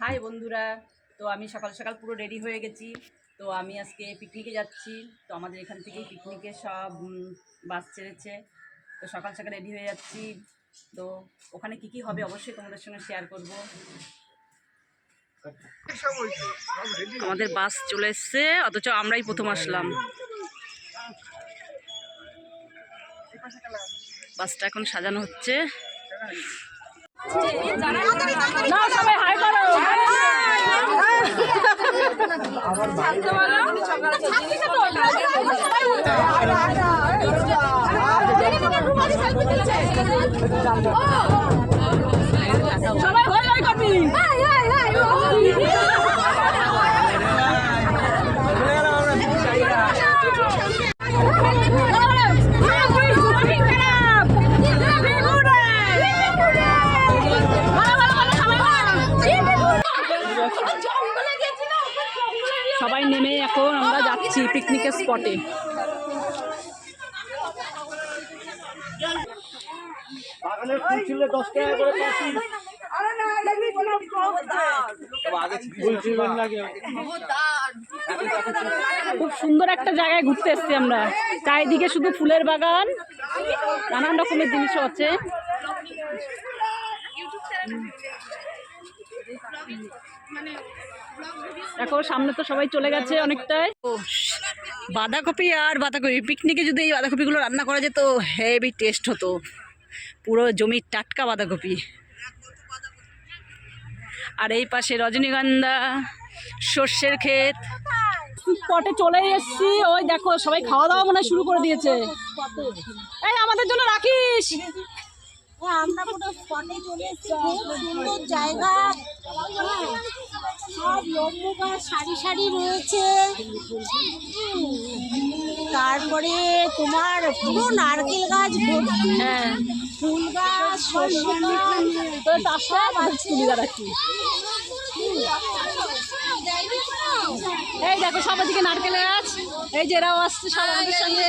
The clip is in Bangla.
হাই বন্ধুরা, তো আমি সকাল সকাল পুরো রেডি হয়ে গেছি। তো আমি আজকে পিকনিকে যাচ্ছি। তো আমাদের এখান থেকেই পিকনিকে সব বাস ছেড়েছে। তো সকাল সকাল রেডি হয়ে যাচ্ছি। তো ওখানে কি কি হবে অবশ্যই তোমাদের সঙ্গে শেয়ার করব। আমাদের বাস চলে এসছে, অথচ আমরাই প্রথম আসলাম। বাসটা এখন সাজানো হচ্ছে। না সবাই হাই করো। সবাই হাই হাই করবি। যাচ্ছি পিকনিকের স্পটে খুব সুন্দর একটা জায়গায় ঘুরতে এসেছি আমরা। চারিদিকে শুধু ফুলের বাগান নানান রকমের জিনিসও আছে। দেখো সামনে তো সবাই চলে গেছে অনেকটাই। বাঁধাকপি আর বাঁধাকপি। পিকনিকে যদি এই বাঁধাকপিগুলো রান্না করা যেত হেভি টেস্ট হতো। পুরো জমির টাটকা বাঁধাকপি। আর এই পাশে রজনীগন্ধা, সর্ষের ক্ষেত। পটে চলে এসেছি। ওই দেখো, সবাই খাওয়া দাওয়া মনে শুরু করে দিয়েছে। এই আমাদের জন্য রাখিস। হ্যাঁ, আমরা পুরো স্পটে চলে এসেছি খুব সুন্দর জায়গা। হ্যাঁ, সব লম্বু গাছ সারি সারি রয়েছে। তারপরে তোমার পুরো নারকেল গাছ ভর্তি। হ্যাঁ। ফুল গাছ সাথে এই দেখো সবার দিকে নারকেল গাছ। এই যে এরাও আসছে সব আমাদের সঙ্গে।